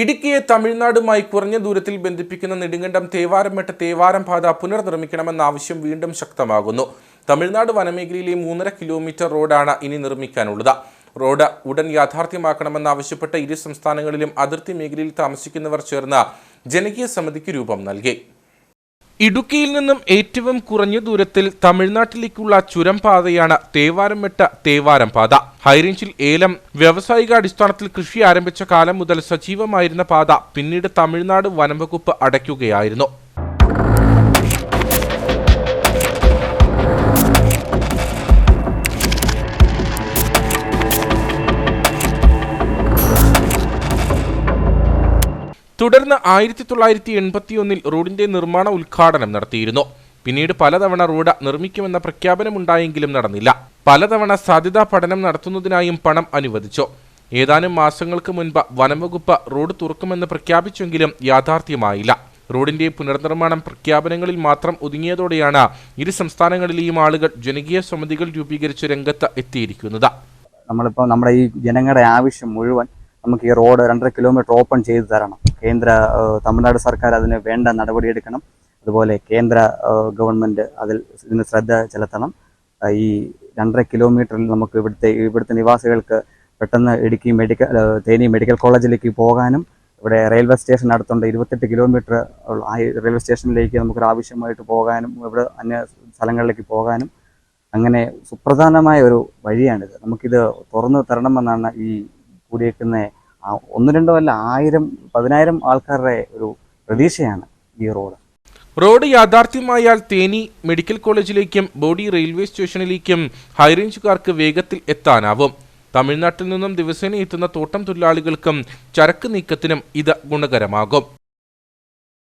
ഇടുക്കിയെ തമിഴ്നാടുമായി കുറഞ്ഞ ദൂരത്തിൽ ബന്ധിപ്പിക്കുന്ന നെടുങ്കണ്ടം തേവാരംമെട്ട് തേവാരം പാത പുനർനിർമ്മിക്കണമെന്ന ആവശ്യം വീണ്ടും ശക്തമാകുന്നു. തമിഴ്നാട് വനമേഖലയിലെ മൂന്നര കിലോമീറ്റർ റോഡാണ് ഇനി നിർമ്മിക്കാനുള്ളത്. റോഡ് ഉടൻ യാഥാർത്ഥ്യമാക്കണമെന്നാവശ്യപ്പെട്ട് ഇരു സംസ്ഥാനങ്ങളിലും അതിർത്തി മേഖലയിൽ താമസിക്കുന്നവർ ചേർന്ന് ജനകീയ സമിതിക്ക് രൂപം നൽകി. ഇടുക്കിയിൽ നിന്നും ഏറ്റവും കുറഞ്ഞ ദൂരത്തിൽ തമിഴ്നാട്ടിലേക്കുള്ള ചുരം പാതയാണ് തേവാരംമെട്ട തേവാരം പാത ഹൈറേഞ്ചിൽ ഏലം വ്യാവസായിക അടിസ്ഥാനത്തിൽ കൃഷി ആരംഭിച്ച കാലം മുതൽ സജീവമായിരുന്ന പാത പിന്നീട് തമിഴ്നാട് വനംവകുപ്പ് അടയ്ക്കുകയായിരുന്നു. തുടർന്ന് ആയിരത്തി തൊള്ളായിരത്തി എൺപത്തിയൊന്നിൽ റോഡിന്റെ നിർമ്മാണ ഉദ്ഘാടനം നടത്തിയിരുന്നു. പിന്നീട് പലതവണ റോഡ് നിർമ്മിക്കുമെന്ന പ്രഖ്യാപനമുണ്ടായെങ്കിലും നടന്നില്ല. പലതവണ സാധ്യതാ പഠനം നടത്തുന്നതിനായും പണം അനുവദിച്ചു. ഏതാനും മാസങ്ങൾക്ക് മുൻപ് വനംവകുപ്പ് റോഡ് തുറക്കുമെന്ന് പ്രഖ്യാപിച്ചെങ്കിലും യാഥാർത്ഥ്യമായില്ല. റോഡിന്റെ പുനർനിർമ്മാണം പ്രഖ്യാപനങ്ങളിൽ മാത്രം ഒതുങ്ങിയതോടെയാണ് ഇരു സംസ്ഥാനങ്ങളിലെയും ആളുകൾ ജനകീയ സമിതികൾ രൂപീകരിച്ച് രംഗത്ത് എത്തിയിരിക്കുന്നത്. നമ്മളിപ്പോൾ നമ്മുടെ ഈ ജനങ്ങളുടെ ആവശ്യം മുഴുവൻ നമുക്ക് ഈ റോഡ് രണ്ടര കിലോമീറ്റർ ഓപ്പൺ ചെയ്തു തരണം. കേന്ദ്ര തമിഴ്നാട് സർക്കാർ അതിന് വേണ്ട നടപടിയെടുക്കണം അതുപോലെ കേന്ദ്ര ഗവൺമെന്റ് അതിൽ ഇതിന് ശ്രദ്ധ ചെലുത്തണം. ഈ രണ്ടര കിലോമീറ്ററിൽ നമുക്ക് ഇവിടുത്തെ ഇവിടുത്തെ നിവാസികൾക്ക് പെട്ടെന്ന് ഇടുക്കി മെഡിക്കൽ തേനി മെഡിക്കൽ കോളേജിലേക്ക് പോകാനും ഇവിടെ റെയിൽവേ സ്റ്റേഷൻ അടുത്തുണ്ട്. ഇരുപത്തെട്ട് കിലോമീറ്റർ ആ റെയിൽവേ സ്റ്റേഷനിലേക്ക് നമുക്കൊരു ആവശ്യമായിട്ട് പോകാനും ഇവിടെ അന്യ സ്ഥലങ്ങളിലേക്ക് പോകാനും അങ്ങനെ സുപ്രധാനമായ ഒരു വഴിയാണിത്. നമുക്കിത് തുറന്നു തരണമെന്നാണ് ഈ കൂടിയേക്കുന്ന ഒന്ന് രണ്ടോ അല്ല ആയിരം പതിനായിരം ആൾക്കാരുടെ ഒരു പ്രതീക്ഷയാണ് ഈ റോഡ്. റോഡ് യാഥാർത്ഥ്യമായാൽ തേനി മെഡിക്കൽ കോളേജിലേക്കും ബോഡി റെയിൽവേ സ്റ്റേഷനിലേക്കും ഹൈറേഞ്ചുകാർക്ക് വേഗത്തിൽ എത്താനാവും. തമിഴ്നാട്ടിൽ നിന്നും ദിവസേന എത്തുന്ന തോട്ടം തൊഴിലാളികൾക്കും ചരക്ക് നീക്കത്തിനും ഇത് ഗുണകരമാകും.